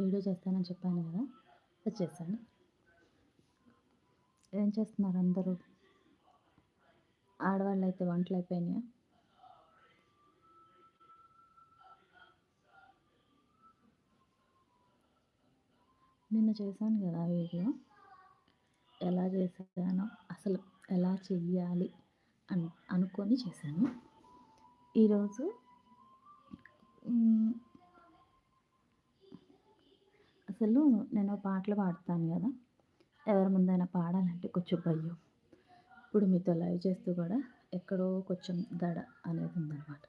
Video చేస్తానని చెప్పాను కదా వచ్చేసాను ఏం చేస్తున్నారు అందరూ? ఆడవాళ్ళు అయితే వంటలు అయిపోయినాయా? నిన్న చేశాను కదా వీడియో. ఎలా చేశాను అసలు ఎలా చెయ్యాలి అని అనుకొని చేశాను. ఈరోజు అసలు నేను పాటలు పాడతాను కదా. ఎవరి ముందైనా పాడాలంటే కొంచెం భయం. ఇప్పుడు మీతో లైవ్ చేస్తూ కూడా ఎక్కడో కొంచెం దడ అనేది ఉందన్నమాట.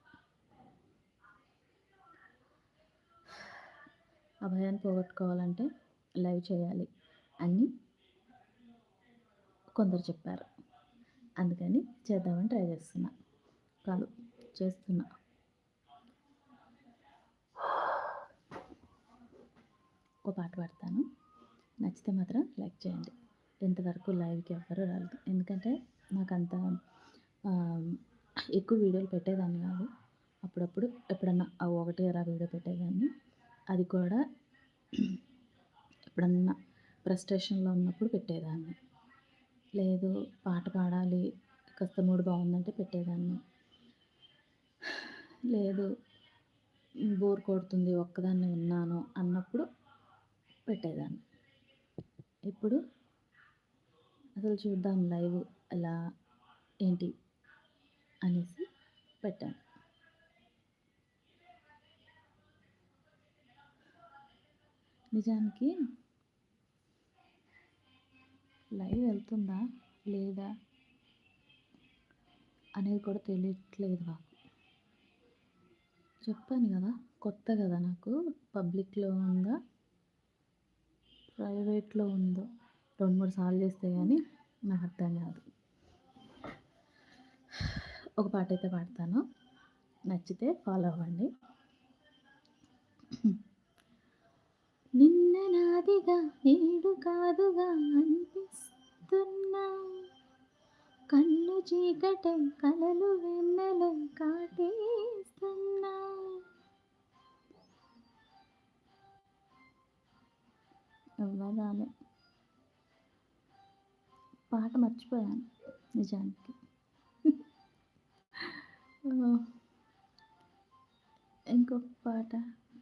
ఆ భయాన్ని పోగొట్టుకోవాలంటే లైవ్ చేయాలి అని కొందరు చెప్పారు. అందుకని చేద్దామని ట్రై చేస్తున్నా. కాదు చేస్తున్నా. ఒక పాట పాడతాను. నచ్చితే మాత్రం లైక్ చేయండి. ఇంతవరకు లైవ్కి ఎవ్వరూ రాలేదు. ఎందుకంటే నాకు అంత ఎక్కువ వీడియోలు పెట్టేదాన్ని కాదు. అప్పుడప్పుడు ఎప్పుడన్నా ఆ ఒకటి అలా వీడియో పెట్టేదాన్ని. అది కూడా ఎప్పుడన్నా ఫ్రస్ట్రేషన్లో ఉన్నప్పుడు పెట్టేదాన్ని. లేదు పాట పాడాలి కాస్త మూడు బాగుందంటే పెట్టేదాన్ని. లేదు బోర్ కొడుతుంది ఒక్కదాన్ని ఉన్నాను అన్నప్పుడు పెట్టేదాన్ని. ఇప్పుడు అసలు చూద్దాం లైవ్ ఎలా ఏంటి అనేసి పెట్టాను. నిజానికి లైవ్ వెళ్తుందా లేదా అనేది కూడా తెలియట్లేదు నాకు. చెప్పాను కదా కొత్త కదా నాకు పబ్లిక్లో ఉందా ప్రైవేట్లో ఉందో రెండు మూడు సార్లు చేస్తే కానీ నాకు అర్థం కాదు. ఒక పాట అయితే పాడతాను. నచ్చితే ఫాలో అవ్వండి. నిన్న నాదిగా నేడు కాదుగా అనిపిస్తున్నా కన్ను చీకటై కలలు వెన్నెలై కాటేస్తున్నా ఎవ్వరాలే పాట మర్చిపోయాను నిజానికి. ఇంకొక పాట.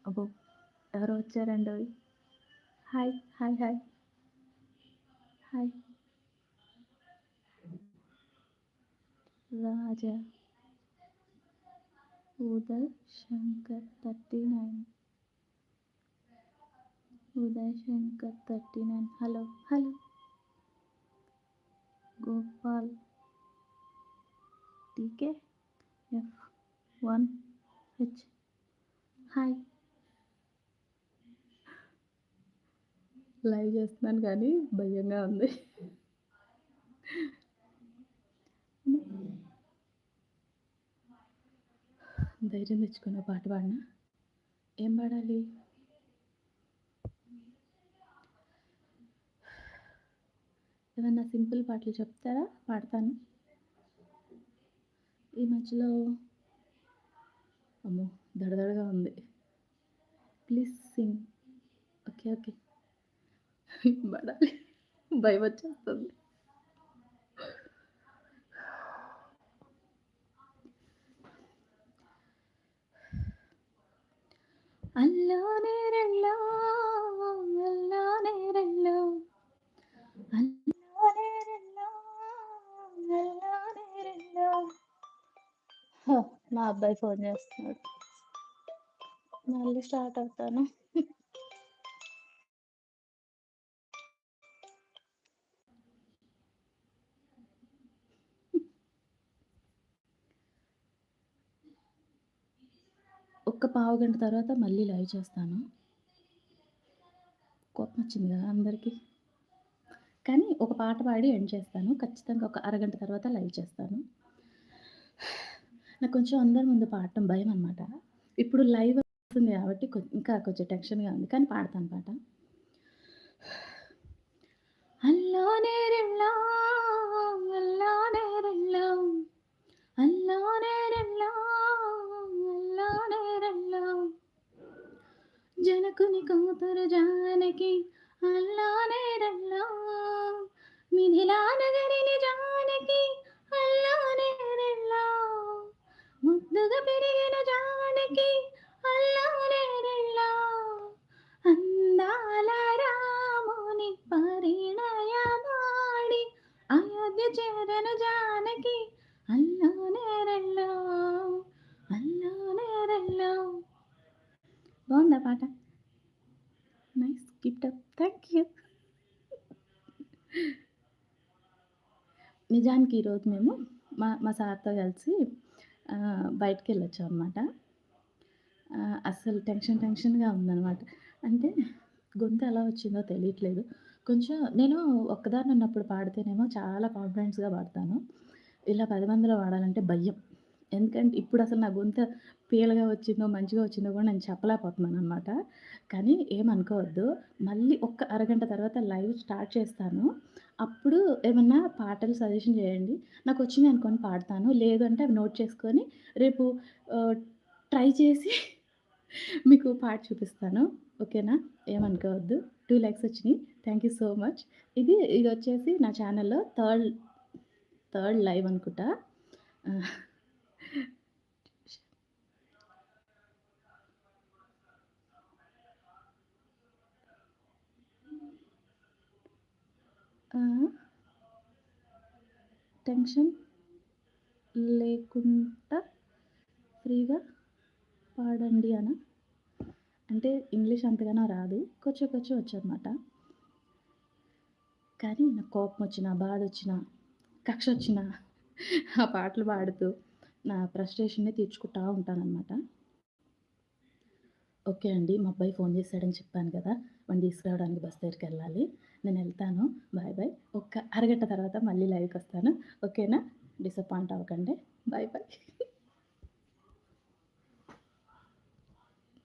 అబ్బో ఎవరో వచ్చారండి hi hi hi. Hi. Raja Uday Shankar thirty nine. Uday Shankar thirty nine. Hello hello. Gopal TK F one H. Hi. Live చేస్తున్నాను కానీ భయంగా ఉంది. ధైర్యం తెచ్చుకున్న పాట పాడినా? ఏం పాడాలి? ఏమన్నా సింపుల్ పాటలు చెప్తారా? పాడతాను. ఈ మధ్యలో అమ్మో దడదడగా ఉంది. Please sing. Okay okay. పడాలి. భయం వచ్చేస్తుంది. మా అబ్బాయి ఫోన్ చేస్తున్నాడు. మళ్ళీ స్టార్ట్ అవుతాను. ఒక్క పావు గంట తర్వాత మళ్ళీ లైవ్ చేస్తాను. కోపం వచ్చింది కదా అందరికీ. కానీ ఒక పాట పాడి ఎండ్ చేస్తాను. ఖచ్చితంగా ఒక అరగంట తర్వాత లైవ్ చేస్తాను. నాకు కొంచెం అందరి ముందు పాడటం భయం అనమాట ఇప్పుడు లైవ్ వస్తుంది కాబట్టి ఇంకా కొంచెం టెన్షన్గా ఉంది. కానీ పాడతాను పాట. అల్లో నేరెళ్ళా అల్లా నేరెళ్ళా అల్లో నేరెళ్ళా అల్లా నేరెళ్ళా జనకుని కూతురు జానకి అల్లో రల్లా. మిథిలా నగరిని జానకి అల్లో నే ముద్దుగా పెరిగిన జానకి అల్లానే అందాల రాముని పరిణయమాడి అయోధ్య చేరను జానకి అల్లానే రెల్లా అల్లానే రెల్లా బాగుందా పాట? Nice gift up thank you నిజానికి ఈరోజు మేము మా మా సార్తో కలిసి బయటికి వెళ్ళొచ్చు అనమాట అస్సలు టెన్షన్ టెన్షన్గా ఉందనమాట అంటే గొంతు ఎలా వచ్చిందో తెలియట్లేదు. కొంచెం నేను ఒక్కదాన్ని ఉన్నప్పుడు పాడితేనేమో చాలా కాన్ఫిడెన్స్గా పాడతాను. ఇలా పది మందిలో పాడాలంటే భయం. ఎందుకంటే ఇప్పుడు అసలు నా గొంతు పీలగా వచ్చిందో మంచిగా వచ్చిందో కూడా నేను చెప్పలేకపోతున్నాను అనమాట కానీ ఏమనుకోవద్దు. మళ్ళీ ఒక్క అరగంట తర్వాత లైవ్ స్టార్ట్ చేస్తాను. అప్పుడు ఏమన్నా పాటలు సజెషన్ చేయండి. నాకు వచ్చింది అనుకొని పాడతాను. లేదు అంటే అవి నోట్ చేసుకొని రేపు ట్రై చేసి మీకు పాట చూపిస్తాను. ఓకేనా? ఏమనుకోవద్దు. టూ ల్యాక్స్ వచ్చినాయి. Thank you so much. ఇది ఇది వచ్చేసి నా ఛానల్లో థర్డ్ థర్డ్ లైవ్ అనుకుంటా. టెన్షన్ లేకుండా ఫ్రీగా పాడండి అన. అంటే ఇంగ్లీష్ అంతగానో రాదు కొంచెం కొంచెం వచ్చనమాట కానీ నాకు కోపం వచ్చినా బాధ వచ్చిన కక్ష వచ్చినా ఆ పాటలు పాడుతూ నా ఫ్రస్ట్రేషన్‌ని తీర్చుకుంటా ఉంటానన్నమాట. ఓకే అండి. మా అబ్బాయి ఫోన్ చేశాడని చెప్పాను కదా! వాడిని తీసుకురావడానికి బస్ నేను వెళ్తాను బాయ్ బాయ్. ఒక్క అరగంట తర్వాత మళ్ళీ లైవ్కి వస్తాను ఓకేనా? డిసప్పాయింట్ అవ్వకండి. Bye bye.